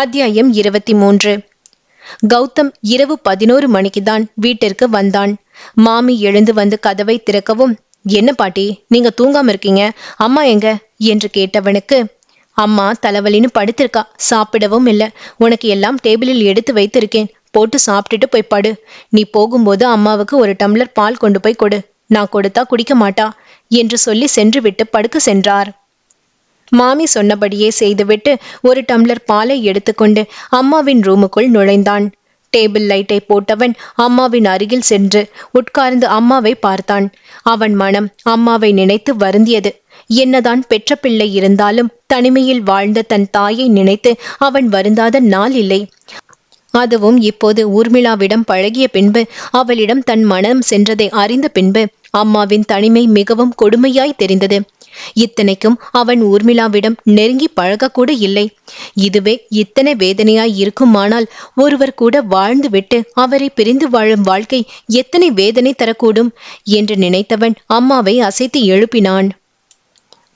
அத்தியாயம் இருபத்தி மூன்று. கௌதம் இரவு பதினோரு மணிக்கு தான் வீட்டிற்கு வந்தான். மாமி எழுந்து வந்து கதவை திறக்கவும் என்ன பாட்டி நீங்க தூங்காம இருக்கீங்க? அம்மா எங்க? என்று கேட்டவனுக்கு அம்மா தலைவலின்னு படுத்திருக்கா சாப்பிடவும் இல்ல. உனக்கு எல்லாம் டேபிளில் எடுத்து வைத்திருக்கேன். போட்டு சாப்பிட்டுட்டு போய் படு. நீ போகும்போது அம்மாவுக்கு ஒரு டம்ளர் பால் கொண்டு போய் கொடு. நான் கொடுத்தா குடிக்க மாட்டா என்று சொல்லி சென்று விட்டு படுக்க சென்றார். மாமி சொன்னபடியே செய்துவிட்டு ஒரு டம்ளர் பாலை எடுத்துக்கொண்டு அம்மாவின் ரூமுக்குள் நுழைந்தான். டேபிள் லைட்டை போட்டவன் அம்மாவின் அருகில் சென்று உட்கார்ந்து அம்மாவை பார்த்தான். அவன் மனம் அம்மாவை நினைத்து வருந்தியது. என்னதான் பெற்ற பிள்ளை இருந்தாலும் தனிமையில் வாழ்ந்த தன் தாயை நினைத்து அவன் வருந்தாத நாள் இல்லை. அதுவும் இப்போது ஊர்மிளாவிடம் பழகிய பின்பு அவளிடம் தன் மனம் சென்றதை அறிந்த பின்பு அம்மாவின் தனிமை மிகவும் கொடுமையாய் தெரிந்தது. இத்தனைக்கும் அவன் ஊர்மிளாவிடம் நெருங்கி பழகக்கூட இல்லை. இதுவே இத்தனை வேதனையாய் இருக்குமானால் ஒருவர் கூட வாழ்ந்துவிட்டு அவரை பிரிந்து வாழும் வாழ்க்கை எத்தனை வேதனை தரக்கூடும் என்று நினைத்தவன் அம்மாவை அசைத்து எழுப்பினான்.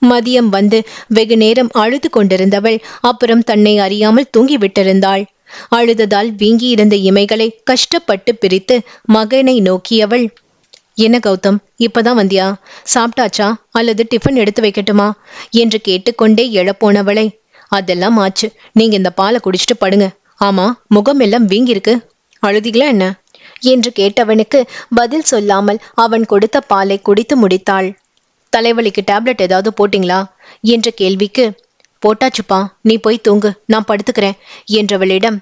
மதியம் வந்து வெகு நேரம் அழுது கொண்டிருந்தவள் அப்புறம் தன்னை அறியாமல் தூங்கிவிட்டிருந்தாள். அழுததால் வீங்கியிருந்த இமைகளை கஷ்டப்பட்டு பிரித்து மகனை நோக்கியவள் என்ன கௌதம் இப்பதான் வந்தியா? சாப்பிட்டாச்சா? அல்லது டிஃபன் எடுத்து வைக்கட்டுமா? என்று கேட்டுக்கொண்டே எழப்போனவளை. அதெல்லாம் ஆச்சு. நீங்க இந்த பாலை குடிச்சிட்டு படுங்க. ஆமா முகம் எல்லாம் வீங்கிருக்கு அழுதிகளா என்ன? என்று கேட்டவனுக்கு பதில் சொல்லாமல் அவன் கொடுத்த பாலை குடித்து முடித்தாள். தலைவலிக்கு டேப்லெட் ஏதாவது போட்டிங்களா? என்ற கேள்விக்கு போட்டாச்சுப்பா. நீ போய் தூங்கு. நான் படுத்துக்கிறேன். என்றவளிடம்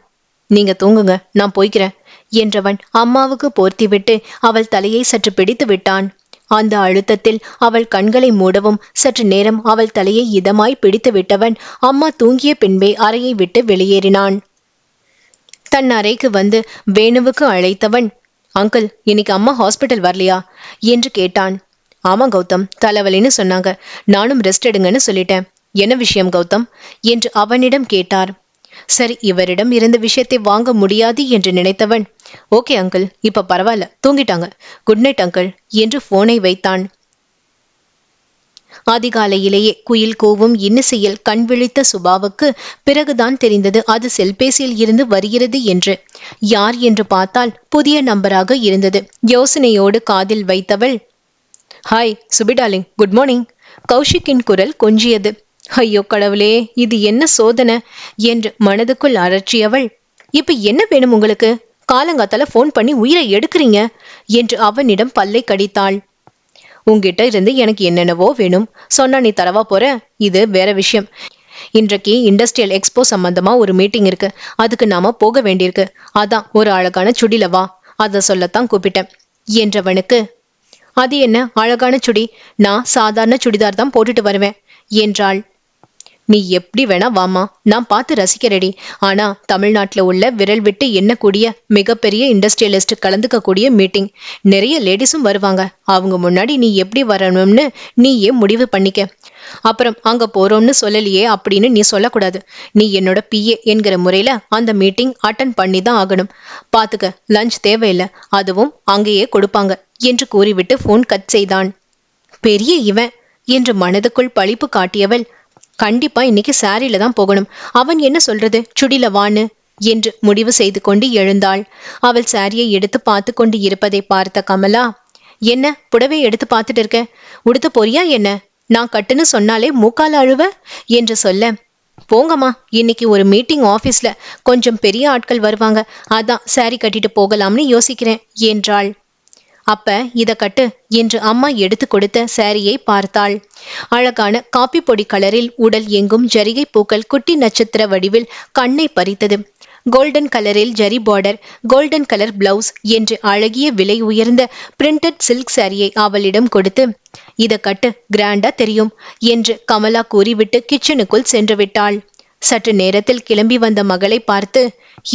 நீங்க தூங்குங்க. நான் போய்க்கிறேன். என்றவன் அம்மாவுக்கு போர்த்திவிட்டு அவள் தலையை சற்று பிடித்து விட்டான். அந்த அழுத்தத்தில் அவள் கண்களை மூடவும் சற்று நேரம் அவள் தலையை இதமாய் பிடித்து விட்டவன் அம்மா தூங்கிய பின்பே அறையை விட்டு வெளியேறினான். தன் அறைக்கு வந்து வேணுவுக்கு அழைத்தவன் அங்கிள் இன்னைக்கு அம்மா ஹாஸ்பிட்டல் வரலையா? என்று கேட்டான். ஆமா கௌதம் தலைவலின்னு சொன்னாங்க. நானும் ரெஸ்ட் எடுங்கன்னு சொல்லிட்டேன். என்ன விஷயம் கௌதம்? என்று அவனிடம் கேட்டார். சரி இவரிடம் இருந்த விஷயத்தை வாங்க முடியாது என்று நினைத்தவன் ஓகே அங்கிள் இப்ப பரவாயில்ல தூங்கிட்டாங்க. குட் நைட் அங்கிள் என்று போனை வைத்தான். அதிகாலையிலேயே குயில் கூவும் இன்னிசையில் கண் விழித்த சுபாவுக்கு பிறகுதான் தெரிந்தது அது செல்பேசியில் இருந்து வருகிறது என்று. யார்? என்று பார்த்தால் புதிய நம்பராக இருந்தது. யோசனையோடு காதில் வைத்தவள் ஹாய் சுபிடாலிங் குட் மார்னிங். கௌஷிக்கின் குரல் கொஞ்சியது. ஐயோ கடவுளே இது என்ன சோதனை? என்று மனதுக்குள் அரற்றியவள் இப்ப என்ன வேணும் உங்களுக்கு? காலங்காத்தால ஃபோன் பண்ணி உயிரை எடுக்கிறீங்க? என்று அவனிடம் பல்லை கடித்தாள். உங்ககிட்ட இருந்து எனக்கு என்னென்னவோ வேணும். சொன்னா நீ தரவா போற? இது வேற விஷயம். இன்றைக்கு இண்டஸ்ட்ரியல் எக்ஸ்போ சம்பந்தமா ஒரு மீட்டிங் இருக்கு. அதுக்கு நாம போக வேண்டியிருக்கு. அதான் ஒரு அழகான சுடில வா. அதை சொல்லத்தான் கூப்பிட்டேன் என்றவனுக்கு. அது என்ன? அழகான சுடி. நான் சாதாரண சுடிதார் தான் போட்டுட்டு வருவேன் என்றாள். நீ எப்படி வேணா வாமா நான் பார்த்து ரசிக்கிறடி. ஆனா தமிழ்நாட்டுல உள்ள விரல் விட்டு எண்ணக்கூடிய மிகப்பெரிய இண்டஸ்ட்ரியலிஸ்ட் கலந்துக்க கூடிய மீட்டிங். நிறைய லேடிஸும் வருவாங்க. அவங்க முன்னாடி நீ எப்படி வரணும்னு நீயே முடிவு பண்ணிக்க. அப்புறம் அங்க போறோம்னு சொல்லலையே அப்படின்னு நீ சொல்லக்கூடாது. நீ என்னோட பிஏ என்கிற முறையில அந்த மீட்டிங் அட்டன் பண்ணி தான் ஆகணும். பாத்துக்க லஞ்ச் தேவையில்லை. அதுவும் அங்கேயே கொடுப்பாங்க என்று கூறிவிட்டு போன் கட் செய்தான். பெரிய இவன் என்று மனதுக்குள் பழிப்பு காட்டியவள் கண்டிப்பா இன்னைக்கு சாரியில தான் போகணும். அவன் என்ன சொல்றது? சுடில வான்னு என்று முடிவு செய்து கொண்டு எழுந்தாள். அவள் சாரியை எடுத்து பார்த்து கொண்டு இருப்பதை பார்த்த கமலா என்ன புடவை எடுத்து பார்த்துட்டு இருக்க? உடுத்த போறியா என்ன? நான் கட்டுன்னு சொன்னாலே மூக்கால அழுவ? என்று சொல்ல போங்கம்மா இன்னைக்கு ஒரு மீட்டிங் ஆஃபீஸில் கொஞ்சம் பெரிய ஆட்கள் வருவாங்க. அதான் சாரி கட்டிட்டு போகலாம்னு யோசிக்கிறேன் என்றாள். அப்ப இத கட்டு என்று அம்மா எடுத்து கொடுத்த சாரியை பார்த்தாள். அழகான காப்பி பொடி கலரில் உடல் எங்கும் ஜரிகை பூக்கள் குட்டி நட்சத்திர வடிவில் கண்ணை பறித்தது. கோல்டன் கலரில் zari border golden colour blouse என்று அழகிய விலை உயர்ந்த பிரிண்டட் சில்க் சாரியை அவளிடம் கொடுத்து இத கட்டு கிராண்டா தெரியும் என்று கமலா கூறிவிட்டு கிச்சனுக்குள் சென்று விட்டாள். சற்று நேரத்தில் கிளம்பி வந்த மகளை பார்த்து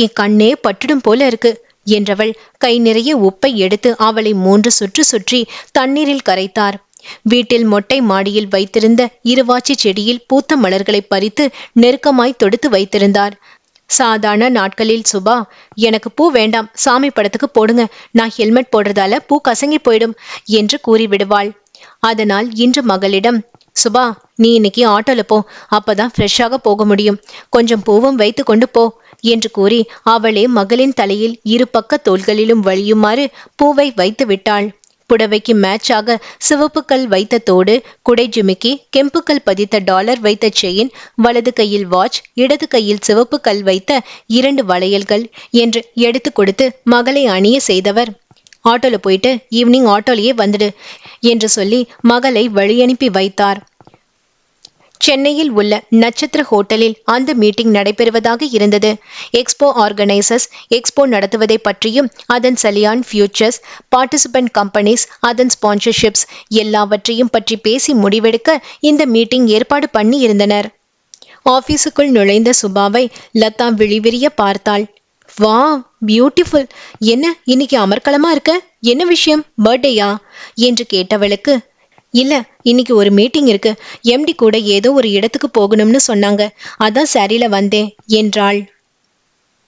என் கண்ணே பட்டுடும் போல இருக்கு. என்றவள் கை நிறைய உப்பை எடுத்து அவளை மூன்று சுற்று சுற்றி தண்ணீரில் கரைத்தார். வீட்டில் மொட்டை மாடியில் வைத்திருந்த இருவாச்சி செடியில் பூத்த மலர்களை பறித்து நெருக்கமாய் தொடுத்து வைத்திருந்தார். சாதாரண நாட்களில் சுபா எனக்கு பூ வேண்டாம். சாமி படத்துக்கு போடுங்க. நான் ஹெல்மெட் போடுறதால பூ கசங்கி போயிடும் என்று கூறிவிடுவாள். அதனால் இன்று மகளிடம் சுபா நீ இன்னைக்கு ஆட்டோல போ. அப்பதான் ஃப்ரெஷ்ஷாக போக முடியும். கொஞ்சம் பூவும் வைத்து கொண்டு போ. என்று கூறி அவளே மகளின் தலையில் இரு பக்க தோள்களிலும் வழியுமாறு பூவை வைத்து விட்டாள் புடவைக்கு மேட்சாக சிவப்பு கல் வைத்த தோடு குடை ஜிமிக்கி கெம்புக்கல் பதித்த டாலர் வைத்த செயின் வலது கையில் வாட்ச் இடது கையில் சிவப்பு கல் வைத்த இரண்டு வளையல்கள் என்று எடுத்து கொடுத்து மகளை அணிய செய்தவர். ஆட்டோல போயிட்டு ஈவினிங் ஆட்டோலேயே வந்துடு என்று சொல்லி மகளை வழியனுப்பி வைத்தார். சென்னையில் உள்ள நட்சத்திர ஹோட்டலில் அந்த மீட்டிங் நடைபெறுவதாக இருந்தது. எக்ஸ்போ ஆர்கனைசர்ஸ் எக்ஸ்போ நடத்துவதை பற்றியும் அதன் சலியான் ஃபியூச்சர்ஸ் பார்ட்டிசிபென்ட் கம்பெனிஸ் அதன் ஸ்பான்சர்ஷிப்ஸ் எல்லாவற்றையும் பற்றி பேசி முடிவெடுக்க இந்த மீட்டிங் ஏற்பாடு பண்ணி இருந்தனர் ஆபீஸுக்குள் நுழைந்த சுபாவை லதா விழிவிரிய பார்த்தாள். வா பியூட்டிஃபுல்! என்ன இன்னைக்கு அமர்க்களமா இருக்க? என்ன விஷயம்? பர்த்டேயா? என்று கேட்டவளுக்கு இல்லை இன்னைக்கு ஒரு மீட்டிங் இருக்கு. எம்டி கூட ஏதோ ஒரு இடத்துக்கு போகணும்னு சொன்னாங்க. அதான் சாரியில வந்தேன் என்றாள்.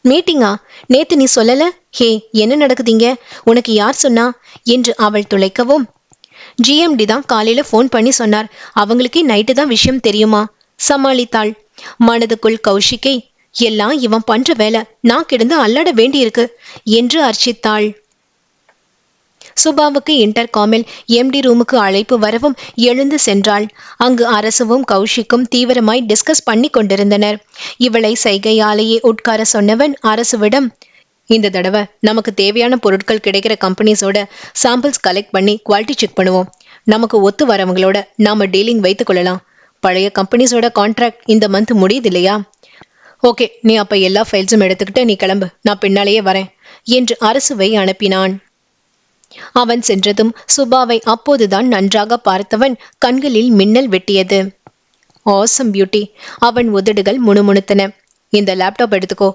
மீட்டிங்கா? நேத்து நீ சொல்லல? ஹே என்ன நடக்குதுங்க? உனக்கு யார் சொன்னா? என்று அவள் துளைக்கவும். ஜிஎம்டி தான் காலையில ஃபோன் பண்ணி சொன்னார். அவங்களுக்கே நைட்டு தான் விஷயம் தெரியுமா? சமாளித்தாள். மனதுக்குள் கௌஷிக்கை எல்லாம் இவன் பண்ற வேலை. நான் கிடந்து அல்லாட வேண்டியிருக்கு என்று அர்ச்சித்தாள். சுபாவுக்கு இன்டர்காமில் எம்டி ரூமுக்கு அழைப்பு வரவும் எழுந்து சென்றாள். அங்கு அரசுவும் கௌஷிக்கும் தீவிரமாய் டிஸ்கஸ் பண்ணி கொண்டிருந்தனர். இவளை சைகையாலேயே உட்கார சொன்னவன் அரசுவிடம் இந்த தடவை நமக்கு தேவையான பொருட்கள் கிடைக்கிற கம்பெனிஸோட சாம்பிள்ஸ் கலெக்ட் பண்ணி குவாலிட்டி செக் பண்ணுவோம். நமக்கு ஒத்து வரவங்களோட நாம டீலிங் வைத்துக் கொள்ளலாம். பழைய கம்பெனிஸோட கான்ட்ராக்ட் இந்த மந்த் முடியுது இல்லையா ஓகே நீ அப்ப எல்லா ஃபைல்ஸும் எடுத்துக்கிட்டு நீ கிளம்பு. நான் பின்னாலேயே வரேன் என்று அரசுவை அனுப்பினான். அவன் சென்றதும் சுபாவை அப்போதுதான் நன்றாக பார்த்தவன் கண்களில் மின்னல் வெட்டியது. ஆசம் பியூட்டி அவன் உதடுகள் முணுமுணுத்தன. இந்த லேப்டாப் எடுத்துக்கோ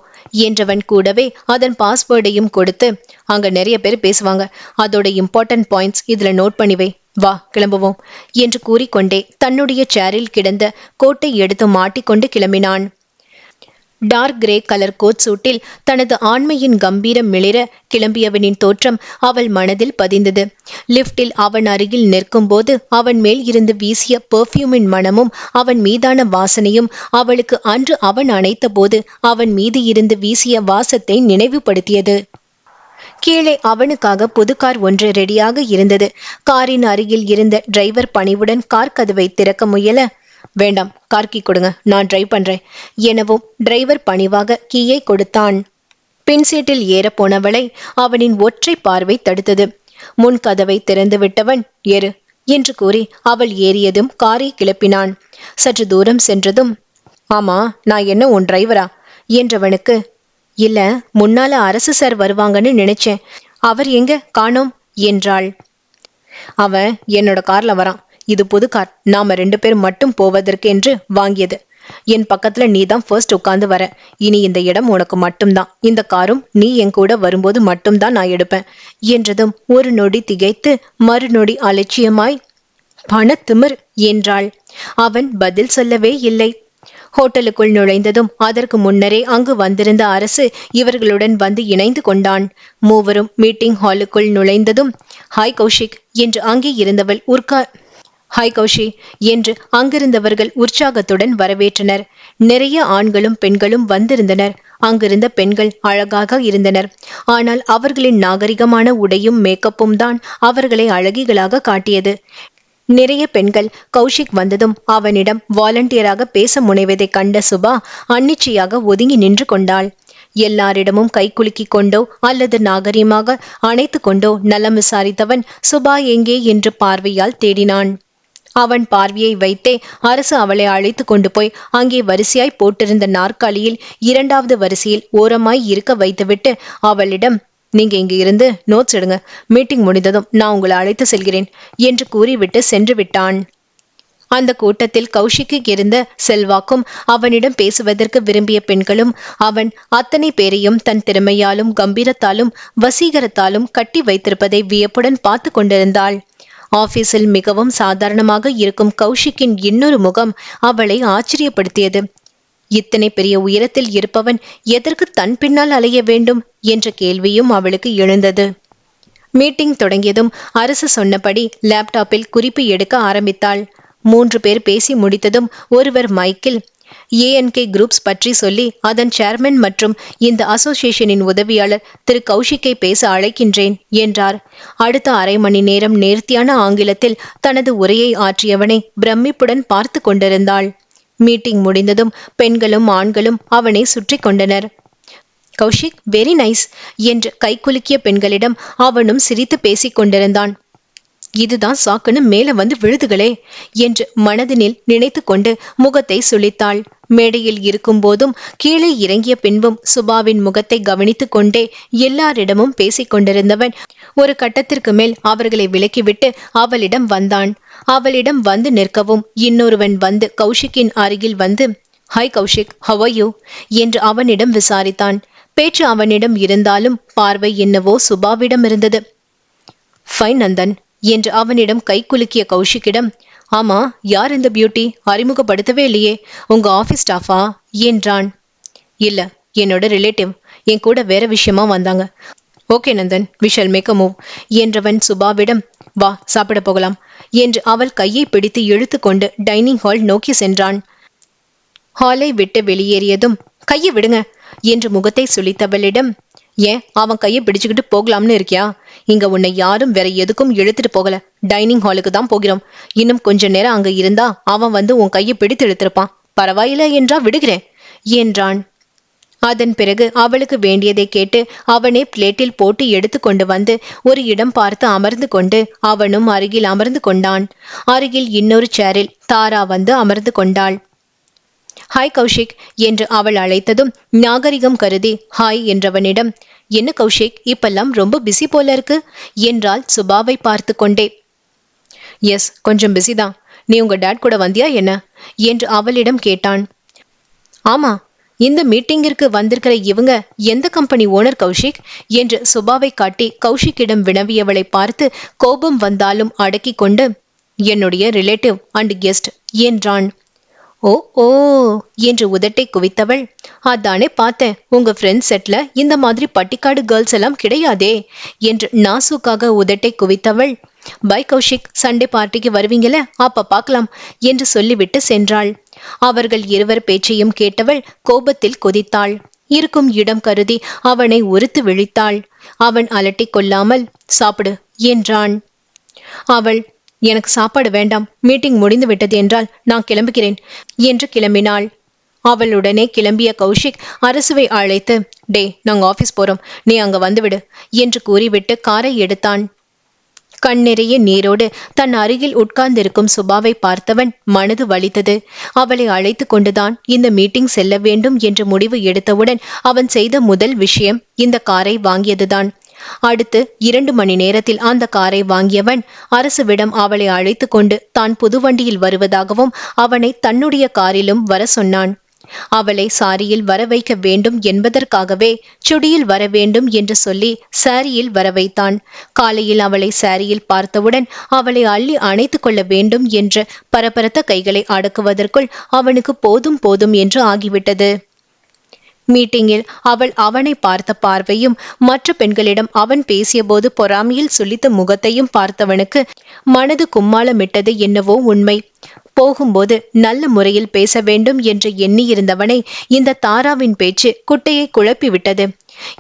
என்றவன் கூடவே அதன் பாஸ்வேர்டையும் கொடுத்து அங்க நிறைய பேர் பேசுவாங்க. அதோட இம்பார்ட்டன்ட் பாயிண்ட்ஸ் இதுல நோட் பண்ணி வை. வா கிளம்புவோம் என்று கூறிக்கொண்டே தன்னுடைய சேரில் கிடந்த கோட்டை எடுத்து மாட்டிக்கொண்டு கிளம்பினான். டார்க் கிரே கலர் கோட் சூட்டில் தனது ஆண்மையின் கம்பீரம் மிளிர கிளம்பியவனின் தோற்றம் அவள் மனதில் பதிந்தது. லிப்டில் அவன் அருகில் நிற்கும்போது அவன் மேல் இருந்து வீசிய பெர்ஃப்யூமின் மனமும் அவன் மீதான வாசனையும் அவளுக்கு அன்று அவன் அணைத்த போது அவன் மீது இருந்து வீசிய வாசத்தை நினைவுபடுத்தியது. கீழே அவனுக்காக புது கார் ஒன்று ரெடியாக இருந்தது. காரின் அருகில் இருந்த டிரைவர் பணிவுடன் கார் கதவை திறக்க முயல வேண்டாம் கார் கொடுங்க நான் டிரைவ் பண்றேன் எனவும் டிரைவர் பணிவாக கீயை கொடுத்தான். பின் சீட்டில் ஏற போனவளை அவனின் ஒற்றை பார்வை தடுத்தது. முன் கதவை திறந்து விட்டவன் ஏறு என்று கூறி அவள் ஏறியதும் காரை கிளப்பினான். சற்று தூரம் சென்றதும் ஆமா நான் என்ன உன் டிரைவரா என்றவனுக்கு இல்ல முன்னால அரசு சார் வருவாங்கன்னு நினைச்சேன் அவர் எங்க காணோம் என்றாள். அவன் என்னோட கார்ல வரான் இது புது கார். நாம ரெண்டு பேர் மட்டும் போவதற்கு என்று வாங்கியது. என் பக்கத்துல நீ தான் ஃபர்ஸ்ட் உட்கார்ந்து வர. இனி இந்த இடம் உனக்கு மட்டும்தான். இந்த காரும் நீ என் கூட வரும்போது மட்டும்தான் நான் எடுப்பேன் என்றதும் ஒரு நொடி திகைத்து மறுநொடி அலட்சியமாய் பணத்திமிர் என்றாள். அவன் பதில் சொல்லவே இல்லை. ஹோட்டலுக்குள் நுழைந்ததும் அதற்கு முன்னரே அங்கு வந்திருந்த அரசு இவர்களுடன் வந்து இணைந்து கொண்டான். மூவரும் மீட்டிங் ஹாலுக்குள் நுழைந்ததும் ஹாய் கௌஷிக் என்று அங்கே இருந்தவள் உட்கார் ஹாய் கௌஷி என்று அங்கிருந்தவர்கள் உற்சாகத்துடன் வரவேற்றனர். நிறைய ஆண்களும் பெண்களும் வந்திருந்தனர். அங்கிருந்த பெண்கள் அழகாக இருந்தனர். ஆனால் அவர்களின் நாகரிகமான உடையும் மேக்கப்பும் தான் அவர்களை அழகிகளாக காட்டியது. நிறைய பெண்கள் கௌஷிக் வந்ததும் அவனிடம் வாலண்டியராக பேச முனைவதை கண்ட சுபா அன்னிச்சையாக ஒதுங்கி நின்று கொண்டாள். எல்லாரிடமும் கை குலுக்கிக் கொண்டோ அல்லது நாகரிகமாக அணைத்து கொண்டோ நலம் விசாரித்தவன் சுபா எங்கே என்று பார்வையால் தேடினான். அவன் பார்வையை வைத்தே அரசு அவளை அழைத்து கொண்டு போய் அங்கே வரிசையாய் போட்டிருந்த நாற்காலியில் இரண்டாவது வரிசையில் ஓரமாய் இருக்க வைத்துவிட்டு அவளிடம் நீங்க இங்க இருந்து நோட்ஸ் எடுங்க. மீட்டிங் முடிந்ததும் நான் உங்களை அழைத்து செல்கிறேன் என்று கூறிவிட்டு சென்று விட்டான். அந்த கூட்டத்தில் கௌஷிக்கு இருந்த செல்வாக்கும் அவனிடம் பேசுவதற்கு விரும்பிய பெண்களும் அவன் அத்தனை பேரையும் தன் திறமையாலும் கம்பீரத்தாலும் வசீகரத்தாலும் கட்டி வைத்திருப்பதை வியப்புடன் பார்த்து கொண்டிருந்தாள். ஆபீஸில் மிகவும் சாதாரணமாக இருக்கும் கௌஷிக்கின் இன்னொரு முகம் அவளை ஆச்சரியப்படுத்தியது. இத்தனை பெரிய உயரத்தில் இருப்பவன் எதற்கு தன் பின்னால் அலைய வேண்டும் என்ற கேள்வியும் அவளுக்கு எழுந்தது. மீட்டிங் தொடங்கியதும் அரசு சொன்னபடி லேப்டாப்பில் குறிப்பு எடுக்க ஆரம்பித்தாள். மூன்று பேர் பேசி முடித்ததும் ஒருவர் மைக்கில் ஏஎன்கே குரூப்ஸ் பற்றி சொல்லி அதன் சேர்மன் மற்றும் இந்த அசோசியேஷனின் உதவியாளர் திரு கௌஷிக்கை பேச அழைக்கின்றேன் என்றார். அடுத்த அரை மணி நேரம் நேர்த்தியான ஆங்கிலத்தில் தனது உரையை ஆற்றியவனை பிரமிப்புடன் பார்த்து கொண்டிருந்தாள். மீட்டிங் முடிந்ததும் பெண்களும் ஆண்களும் அவனை சுற்றி கொண்டனர். கௌஷிக் வெரி நைஸ் என்று கைக்குலுக்கிய பெண்களிடம் அவனும் சிரித்து பேசிக் கொண்டிருந்தான். இதுதான் சாக்குன்னு மேல வந்து விழுதுகளே என்று மனதினில் நினைத்து கொண்டு முகத்தை சுளித்தாள் மேடையில் இருக்கும் போதும் கீழே இறங்கிய பின்பும் சுபாவின் முகத்தை கவனித்துக் கொண்டே எல்லாரிடமும் பேசிக் கொண்டிருந்தவன் ஒரு கட்டத்திற்கு மேல் அவர்களை விலக்கிவிட்டு அவளிடம் வந்தான். அவளிடம் வந்து நிற்கவும் இன்னொருவன் வந்து கௌஷிக்கின் அருகில் வந்து ஹாய் கௌஷிக் ஹவ் யூ என்று அவனிடம் விசாரித்தான். பேச்சு அவனிடம் இருந்தாலும் பார்வை என்னவோ சுபாவிடம் இருந்தது ஃபைன் நந்தன். என்று அவனிடம் கை குலுக்கிய கௌஷிக்கிடம் ஆமா யார் இந்த பியூட்டி அறிமுகப்படுத்தவே இல்லையே. உங்க ஆபீஸ் ஸ்டாஃபா என்றான். இல்ல என்னோட ரிலேட்டிவ் என் கூட வேற விஷயமா வந்தாங்க. Okay Nandan. Vishal make move என்றவன் சுபாவிடம் வா சாப்பிட போகலாம் என்று அவள் கையை பிடித்து இழுத்து கொண்டு டைனிங் ஹால் நோக்கி சென்றான். ஹாலை விட்டு வெளியேறியதும் கையை விடுங்க என்று முகத்தை சுளித்தவளிடம் ஏன் அவன் கையை பிடிச்சுக்கிட்டு போகலாம்னு இருக்கியா? இங்க உன்னை யாரும் வேற எதுக்கும் இழுத்துட்டு போகல. டைனிங் ஹாலுக்கு தான் போகிறோம். இன்னும் கொஞ்ச நேரம் அங்க இருந்தா அவன் வந்து உன் கையை பிடித்து இழுத்திருப்பான். பரவாயில்லை என்றா விடுகிறேன் என்றான். அதன் பிறகு அவளுக்கு வேண்டியதை கேட்டு அவனே பிளேட்டில் போட்டு எடுத்து கொண்டு வந்து ஒரு இடம் பார்த்து அமர்ந்து கொண்டு அவனும் அருகில் அமர்ந்து கொண்டான். அருகில் இன்னொரு சேரில் தாரா வந்து அமர்ந்து கொண்டாள். ஹாய் கௌஷிக் என்று அவள் அழைத்ததும் நாகரிகம் கருதி ஹாய் என்றவனிடம் என்ன கௌஷிக் இப்பெல்லாம் ரொம்ப பிஸி போல இருக்கு என்றால் சுபாவை பார்த்து கொண்டே. எஸ் கொஞ்சம் பிஸி தான். நீ உங்க டேட் கூட வந்தியா என்ன? என்று அவளிடம் கேட்டான். ஆமா இந்த மீட்டிங்கிற்கு வந்திருக்கிற இவங்க எந்த கம்பெனி ஓனர் கௌஷிக்? என்று சுபாவை காட்டி கௌஷிக்கிடம் வினவியவளை பார்த்து கோபம் வந்தாலும் அடக்கி கொண்டு என்னுடைய ரிலேட்டிவ் அண்ட் கெஸ்ட் என்றான். ஓ ஓ என்று உதட்டை குவித்தவள். அதானே பார்த்தேன் உங்க ஃப்ரெண்ட்ஸ் செட்ல இந்த மாதிரி பட்டிக்காடு கேர்ள்ஸ் எல்லாம் கிடையாதே என்று நாசுக்காக உதட்டை குவித்தவள். பை கௌஷிக் சண்டே பார்ட்டிக்கு வருவீங்கள அப்ப பார்க்கலாம் என்று சொல்லிவிட்டு சென்றாள். அவர்கள் இருவர் பேச்சையும் கேட்டவள் கோபத்தில் கொதித்தாள். இருக்கும் இடம் கருதி அவனை உறுத்து விழித்தாள். அவன் அலட்டிக் கொள்ளாமல் சாப்பிடு என்றான். அவள் எனக்கு சாப்பாடு வேண்டாம். மீட்டிங் முடிந்து விட்டது என்றால் நான் கிளம்புகிறேன் என்று கிளம்பினாள். அவளுடனே கிளம்பிய கௌஷிக் அரசுவை அழைத்து டே நாங்க ஆபீஸ் போறோம். நீ அங்க வந்துவிடு என்று கூறிவிட்டு காரை எடுத்தான். கண் நீரோடு தன் அருகில் உட்கார்ந்திருக்கும் சுபாவை பார்த்தவன் மனது வலித்தது. அவளை அழைத்து கொண்டுதான் இந்த மீட்டிங் செல்ல வேண்டும் என்று முடிவு எடுத்தவுடன் அவன் செய்த முதல் விஷயம் இந்த காரை வாங்கியதுதான். அடுத்து இரண்டு மணி நேரத்தில் அந்த காரை வாங்கியவன் அரசுவிடம் அவளை அழைத்து கொண்டு தான் புது வண்டியில் வருவதாகவும் அவனை தன்னுடைய காரிலும் வர சொன்னான். அவளை சாரியில் வர வைக்க வேண்டும் என்பதற்காகவே சுடியில் வர வேண்டும் என்று சொல்லி சாரியில் வர வைத்தான். காலையில் அவளை சாரியில் பார்த்தவுடன் அவளை அள்ளி அணைத்து கொள்ள வேண்டும் என்று பரபரத்த கைகளை அடக்குவதற்குள் அவனுக்கு போதும் போதும் என்று ஆகிவிட்டது. மீட்டிங்கில் அவள் அவனை பார்த்த பார்வையும் மற்ற பெண்களிடம் அவன் பேசியபோது பொறாமையில் சுளித்த முகத்தையும் பார்த்தவனுக்கு மனது கும்மாளமிட்டது என்னவோ உண்மை. போகும்போது நல்ல முறையில் பேச வேண்டும் என்று எண்ணியிருந்தவனை இந்த தாராவின் பேச்சு குட்டையை குழப்பிவிட்டது.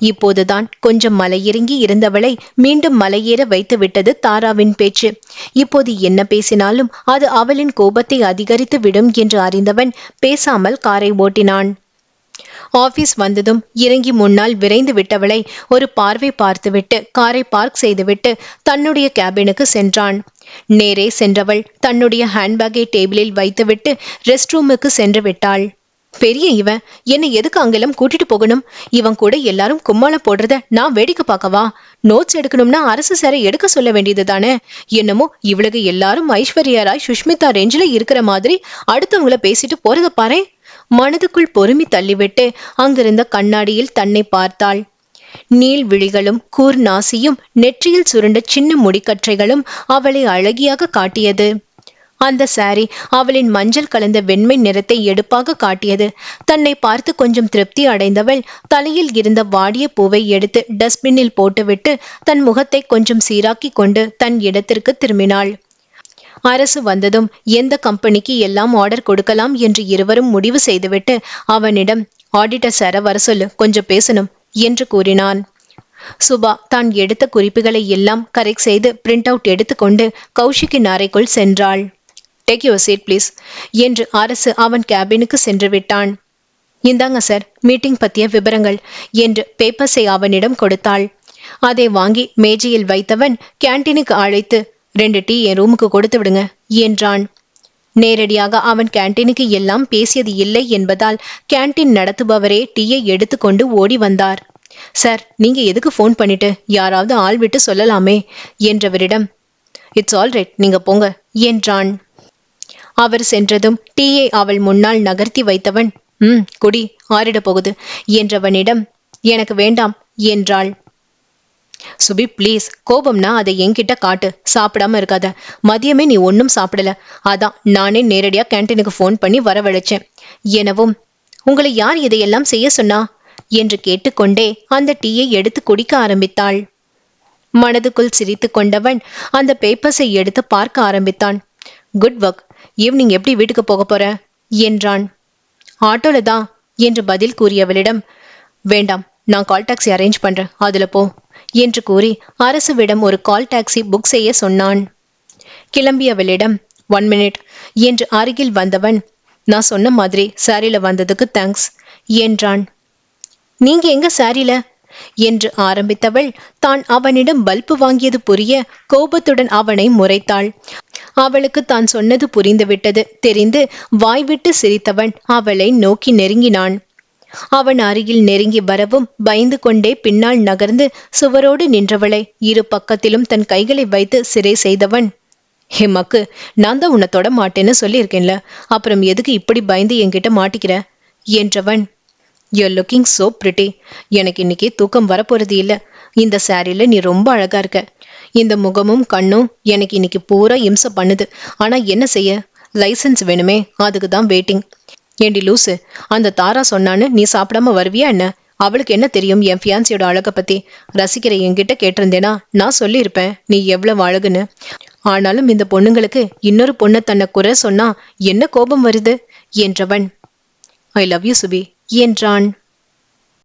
இப்போதுதான் கொஞ்சம் மலையிறங்கி இருந்தவளை மீண்டும் மலையேற வைத்து விட்டது தாராவின் பேச்சு. இப்போது என்ன பேசினாலும் அது அவளின் கோபத்தை அதிகரித்து விடும் என்று அறிந்தவன் பேசாமல் காரை ஓட்டினான். ஆபீஸ் வந்ததும் இறங்கி முன்னால் விரைந்து விட்டவளை ஒரு பார்வை பார்த்துவிட்டு காரை பார்க் செய்துவிட்டு தன்னுடைய கேபினுக்கு சென்றான். நேரே சென்றவள் தன்னுடைய ஹேண்ட்பேக்கை டேபிளில் வைத்துவிட்டு ரெஸ்ட் ரூமுக்கு சென்று விட்டாள். பெரிய இவன் என்னை எதுக்கு அங்கெல்லாம் கூட்டிட்டு போகணும்? இவன் கூட எல்லாரும் கும்மாளம் போடுறத நான் வேடிக்கை பார்க்கவா? நோட்ஸ் எடுக்கணும்னா அரசு சேர எடுக்க சொல்ல வேண்டியது தானே? என்னமோ இவளுக்கு எல்லாரும் ஐஸ்வர்யா ராய் சுஷ்மிதா ரேஞ்சில இருக்கிற மாதிரி அடுத்தவங்கள பேசிட்டு போறத பாரு மனதுக்குள் பொறுமி தள்ளிவிட்டு அங்கிருந்த கண்ணாடியில் தன்னை பார்த்தாள். நீள் விழிகளும் கூர் நாசியும் நெற்றியில் சுருண்ட சின்ன முடிக்கற்றைகளும் அவளை அழகியாக காட்டியது. அந்த சாரி அவளின் மஞ்சள் கலந்த வெண்மை நிறத்தை எடுப்பாக காட்டியது. தன்னை பார்த்து கொஞ்சம் திருப்தி அடைந்தவள் தலையில் இருந்த வாடிய பூவை எடுத்து டஸ்ட்பினில் போட்டுவிட்டு தன் முகத்தை கொஞ்சம் சீராக்கி கொண்டு தன் இடத்திற்கு திரும்பினாள். அரசு வந்ததும் எந்த கம்பெனிக்கு எல்லாம் ஆர்டர் கொடுக்கலாம் என்று இருவரும் முடிவு செய்துவிட்டு அவனிடம் ஆடிட்டர் சார வர சொல்லு கொஞ்சம் பேசணும் என்று கூறினான். சுபா தான் எடுத்த குறிப்புகளை எல்லாம் கரெக்ட் செய்து பிரிண்ட் அவுட் எடுத்துக்கொண்டு கௌஷிக்கின் அறைக்குள் சென்றாள். டேக் யுவர் சீட் ப்ளீஸ் என்று அரசு அவன் கேபினுக்கு சென்று விட்டான். இந்தாங்க சார் மீட்டிங் பற்றிய விவரங்கள் என்று பேப்பர்ஸை அவனிடம் கொடுத்தாள். அதை வாங்கி மேஜையில் வைத்தவன் கேண்டீனுக்கு அழைத்து ரெண்டு டீ என் ரூமுக்கு கொடுத்து விடுங்க என்றான். நேரடியாக அவன் கேண்டீனுக்கு எல்லாம் பேசியது இல்லை என்பதால் கேண்டீன் நடத்துபவரே டீயை எடுத்துக்கொண்டு ஓடி வந்தார். சார் நீங்க எதுக்கு ஃபோன் பண்ணிட்டு யாராவது ஆள் விட்டு சொல்லலாமே என்றவரிடம். இட்ஸ் ஆல் ரைட் நீங்க போங்க என்றான். அவர் சென்றதும் டீயை அவள் முன்னால் நகர்த்தி வைத்தவன் ம் குடி ஆறிட போகுது என்றவனிடம். எனக்கு வேண்டாம் என்றாள். சுபி ப்ளீஸ் கோபம்னா அதை என்கிட்ட காட்டு. சாப்பிடாம இருக்காத. மதியமே நீ ஒன்றும் சாப்பிடல. அதான் நானே நேரடியாக கேன்டீனுக்கு ஃபோன் பண்ணி வரவழைச்சேன். எனவும் உங்களை யார் இதையெல்லாம் செய்ய சொன்னா? என்று கேட்டுக்கொண்டே அந்த டீயை எடுத்து குடிக்க ஆரம்பித்தாள். மனதுக்குள் சிரித்து கொண்டவன் அந்த பேப்பர்ஸை எடுத்து பார்க்க ஆரம்பித்தான். குட் ஒர்க் ஈவினிங் எப்படி வீட்டுக்கு போக போற? என்றான். ஆட்டோல தான் என்று பதில் கூறியவளிடம். வேண்டாம் நான் கால் டாக்ஸி அரேஞ்ச் பண்றேன். அதுல போ. என்று கூறி அரசுவிடம் ஒரு கால் டாக்ஸி புக் செய்ய சொன்னான். கிளம்பியவளிடம் ஒன் மினிட் என்று அருகில் வந்தவன் நான் சொன்ன மாதிரி சாரியில வந்ததுக்கு தேங்க்ஸ் என்றான். நீங்க எங்க சாரியில என்று ஆரம்பித்தவள் தான் அவனிடம் பல்பு வாங்கியது புரிய கோபத்துடன் அவனை முறைத்தாள். அவளுக்கு தான் சொன்னது புரிந்துவிட்டது. தெரிந்து வாய்விட்டு சிரித்தவன் அவளை நோக்கி நெருங்கினான். அவன் அருகில் நெருங்கி வரவும் பயந்து கொண்டே பின்னால் நகர்ந்து சுவரோடு நின்றவளை இரு பக்கத்திலும் தன் கைகளை வைத்து சிறை செய்தவன். ஹிமக்கு நான் தான் உன்னை தொட மாட்டேன்னு சொல்லியிருக்கேன்ல அப்புறம் எதுக்கு இப்படி பயந்து என்கிட்ட மாட்டிக்கிற? என்றவன். யூ லுக்கிங் சோ பிரிட்டி எனக்கு இன்னைக்கு தூக்கம் வரப்போறது இல்ல. இந்த சாரியில் நீ ரொம்ப அழகா இருக்க. இந்த முகமும் கண்ணும் எனக்கு இன்னைக்கு பூரா இம்சை பண்ணுது. ஆனா என்ன செய்ய? லைசன்ஸ் வேணுமே அதுக்கு தான் வெயிட்டிங் ஏண்டி லூசு அந்த தாரா சொன்னான்னு நீ சாப்பிடாம வருவியா என்ன? அவளுக்கு என்ன தெரியும் என் ஃபியான்சியோட அழகை பத்தி? ரசிக்கிற என்கிட்ட கேட்டிருந்தேனா? நான் சொல்லியிருப்பேன் நீ எவ்வளவு அழகுன்னு. ஆனாலும் இந்த பொண்ணுங்களுக்கு இன்னொரு பொண்ணை தன்னை குறை சொன்னா என்ன கோபம் வருது? என்றவன் ஐ லவ் யூ சுபி என்றான்.